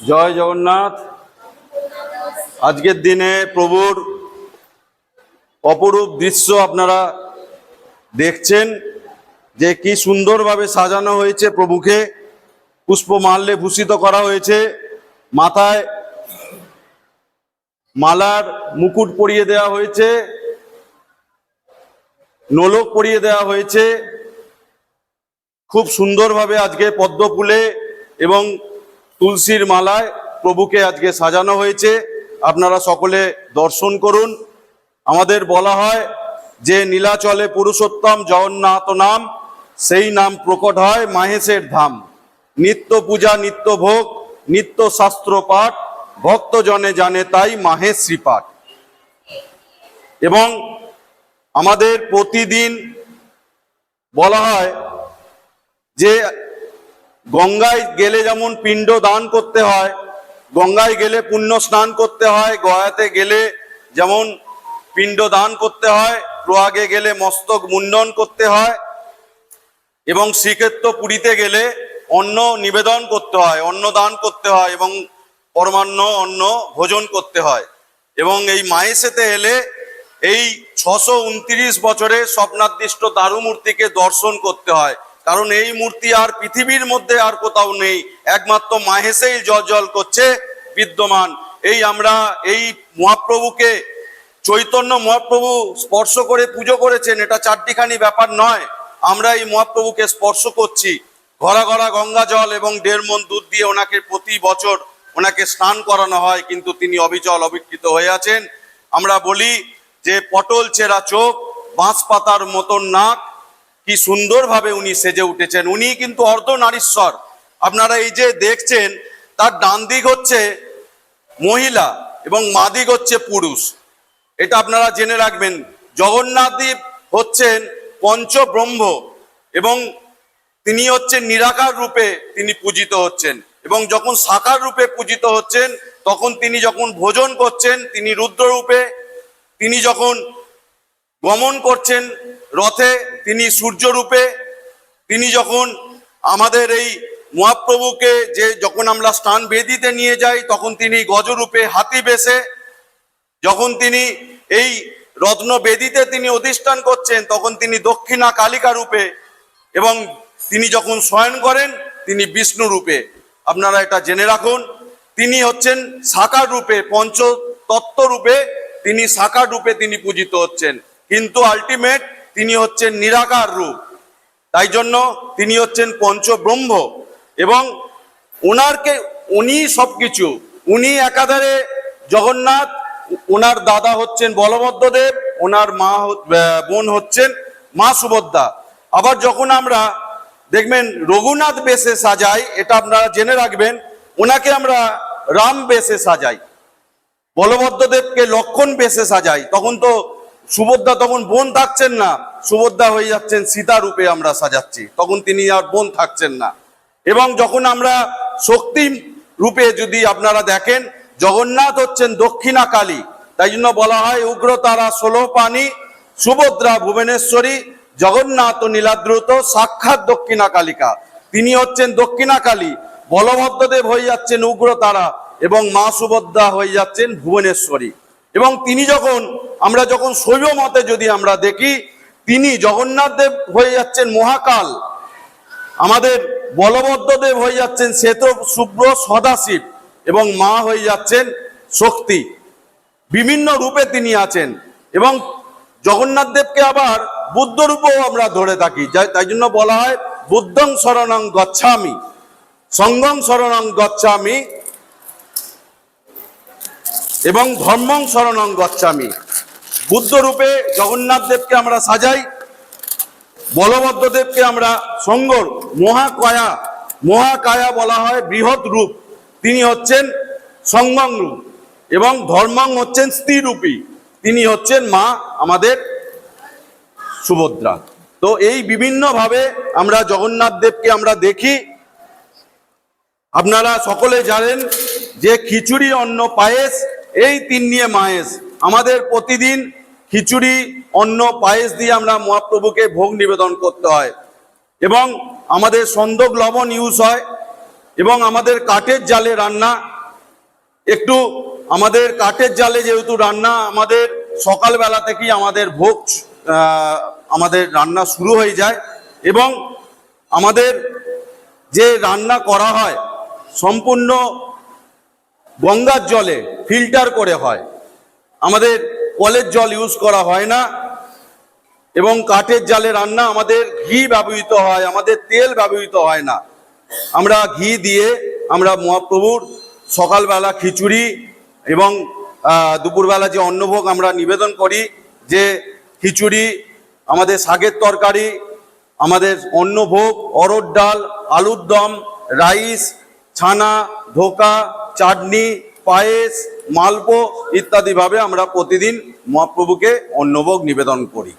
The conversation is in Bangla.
জয় জগন্নাথ। আজকের দিনে প্রভুর অপরূপ দৃশ্য আপনারা দেখছেন, যে কি সুন্দরভাবে সাজানো হয়েছে প্রভুকে। পুষ্পমাল্যে ভূষিত করা হয়েছে। মাথায় মালার মুকুট পরিয়ে দেওয়া হয়েছে। নোলক পরিয়ে দেওয়া হয়েছে। খুব সুন্দরভাবে আজকে পদ্ম ফুলে এবং তুলসীর মালায় প্রভুকে আজকে সাজানো হয়েছে। আপনারা সকলে দর্শন করুন। আমাদের বলা হয় যে নীলাচলে পুরুষোত্তম জগন্নাথ নাম, সেই নাম প্রকট হয় মাহেশের ধাম। নিত্য পূজা, নিত্য ভোগ, নিত্য শাস্ত্র পাঠ, ভক্তজনে জানে তাই মাহেশ শ্রীপাঠ এবং আমাদের প্রতিদিন বলা হয় যে গঙ্গায় গেলে যেমন পিণ্ড দান করতে হয়, গঙ্গায় গেলে পুণ্য স্নান করতে হয়, গয়াতে গেলে যেমন পিণ্ড দান করতে হয়, প্রয়াগে গেলে মস্তক মুন্ডন করতে হয় এবং শ্রীক্ষেত্র পুরীতে গেলে অন্ন নিবেদন করতে হয়, অন্ন দান করতে হয় এবং পরমান্ন অন্ন ভোজন করতে হয় এবং এই মায়েসেতে এলে এই ছশো উনত্রিশ বছরে স্বপ্নাদিষ্ট দারুমূর্তিকে দর্শন করতে হয়। কারণ এই মূর্তি আর পৃথিবীর মধ্যে আর কোথাও নেই। একমাত্র মাহেশেই জল জল করছে বিদ্যমান। এই আমরা এই মহাপ্রভুকে, চৈতন্য মহাপ্রভু স্পর্শ করে পুজো করেছেন, এটা চারটিখানি ব্যাপার নয়। আমরা এই মহাপ্রভুকে স্পর্শ করছি। ঘরা ঘরা গঙ্গা জল এবং দেড় মন দুধ দিয়ে ওনাকে প্রতি বছর ওনাকে স্নান করানো হয়, কিন্তু তিনি অবিচল অবিকৃত হয়ে আছেন। আমরা বলি যে পটল চেরা চোখ বাঁশ পাতার মতন নাক কি সুন্দরভাবে উনি সেজে উঠেছেন। উনি কিন্তু অর্ধ নারীশ্বর। আপনারা এই যে দেখছেন, তার ডান দিক হচ্ছে মহিলা এবং মাদিক হচ্ছে পুরুষ। এটা আপনারা জেনে রাখবেন। জগন্নাথ দেব হচ্ছেন পঞ্চব্রহ্ম এবং তিনি হচ্ছেন নিরাকার রূপে তিনি পূজিত হচ্ছেন এবং যখন সাকার রূপে পূজিত হচ্ছেন, তখন তিনি যখন ভোজন করছেন, তিনি রুদ্র রূপে তিনি যখন গমন করছেন রথে তিনি সূর্য রূপে তিনি যখন আমাদের এই মহাপ্রভুকে যে যখন আমরা স্থান বেদিতে নিয়ে যাই, তখন তিনি গজরূপে হাতি বেশে যখন তিনি এই রত্ন বেদিতে তিনি অধিষ্ঠান করছেন, তখন তিনি দক্ষিণা কালিকা রূপে এবং তিনি যখন শয়ন করেন, তিনি বিষ্ণু রূপে। আপনারা এটা জেনে রাখুন, তিনি হচ্ছেন সাকার রূপে পঞ্চ তত্ত্ব রূপে তিনি সাকার রূপে তিনি পূজিত হচ্ছেন। কিন্তু আলটিমেট তিনি হচ্ছেন নিরাকার রূপ। তাই জন্য তিনি হচ্ছেন পঞ্চব্রহ্ম এবং ওনারকে উনি সবকিছু, উনি একাধারে জগন্নাথ, ওনার দাদা হচ্ছেন বলভদ্রদেব, ওনার মা বোন হচ্ছেন মা সুভদ্রা। আবার যখন আমরা দেখবেন রঘুনাথ বেশে সাজাই, এটা আপনারা জেনে রাখবেন, ওনাকে আমরা রাম বেশে সাজাই। বলভদ্রদেবকে লক্ষণ বেশে সাজাই। তখন তো সুভদ্রা তখন বোন থাকছেন না, সুভদ্রা হয়ে যাচ্ছেন সীতা রূপে আমরা সাজাচ্ছি। তখন তিনি আর বোন থাকছেন না। এবং যখন আমরা শক্তি রূপে যদি আপনারা দেখেন, জগন্নাথ হচ্ছেন দক্ষিণা কালী তাই জন্য বলা হয় উগ্রতারা ষোলো পানি সুভদ্রা ভুবনেশ্বরী, জগন্নাথ নীলাদ্রুত, সাক্ষাৎ দক্ষিণা কালিকা তিনি হচ্ছেন দক্ষিণা কালী বলভদ্রদেব হয়ে যাচ্ছেন উগ্রতারা এবং মা সুভদ্রা হয়ে যাচ্ছেন ভুবনেশ্বরী। এবং তিনি যখন, আমরা যখন শৈব মতে যদি আমরা দেখি, তিনি জগন্নাথ দেব হয়ে যাচ্ছেন মহাকাল। আমাদের বলভদ্রদেব হয়ে যাচ্ছেন শ্বেত, শুভ্র, সদাশিব এবং মা হয়ে যাচ্ছেন শক্তি। বিভিন্ন রূপে তিনি আছেন এবং জগন্নাথ দেবকে আবার বুদ্ধ রূপেও আমরা ধরে থাকি। তাই জন্য বলা হয়, বুদ্ধং শরণং গচ্ছামি সঙ্গম শরণং গচ্ছামি এবং ধর্মং শরণং গচ্ছামি। বুদ্ধ রূপে জগন্নাথ দেবকে আমরা সাজাই, বলভদ্রদেবকে আমরা সঙ্গর, মহাকায়া মহাকায়া বলা হয় বৃহৎ রূপ। তিনি হচ্ছেন সঙ্গং রূপ এবং ধর্মং হচ্ছেন স্ত্রীরূপী। তিনি হচ্ছেন মা আমাদের সুভদ্রা। তো এই বিভিন্নভাবে আমরা জগন্নাথ দেবকে আমরা দেখি। আপনারা সকলে জানেন যে খিচুড়ি অন্ন পায়েস এই তিন নিয়ে মায়েস। আমাদের প্রতিদিন খিচুড়ি, অন্ন, পায়েস দিয়ে আমরা মহাপ্রভুকে ভোগ নিবেদন করতে হয়। এবং আমাদের সন্দক লবণ ইউজ হয় এবং আমাদের কাঠের জালে রান্না। একটু আমাদের কাঠের জালে যেহেতু রান্না আমাদের সকালবেলা থেকেই আমাদের ভোগ আমাদের রান্না শুরু হয়ে যায় এবং আমাদের যে রান্না করা হয় সম্পূর্ণ গঙ্গার জলে ফিল্টার করে হয়। আমাদের কলের জল ইউজ করা হয় না এবং কাঠের জালে রান্না আমাদের ঘি ব্যবহৃত হয়, আমাদের তেল ব্যবহৃত হয় না। আমরা ঘি দিয়ে আমরা মহাপ্রভুর সকালবেলা খিচুড়ি এবং দুপুরবেলা যে অন্নভোগ আমরা নিবেদন করি যে খিচুড়ি, আমাদের শাকের তরকারি, আমাদের অন্নভোগ, অরড় ডাল, আলুর দম, রাইস, ছানা, ধোকা, চাটনি পায়েস মালপো ইত্যাদিভাবে আমরা প্রতিদিন মহাপ্রভুকে অন্নভোগ নিবেদন করি।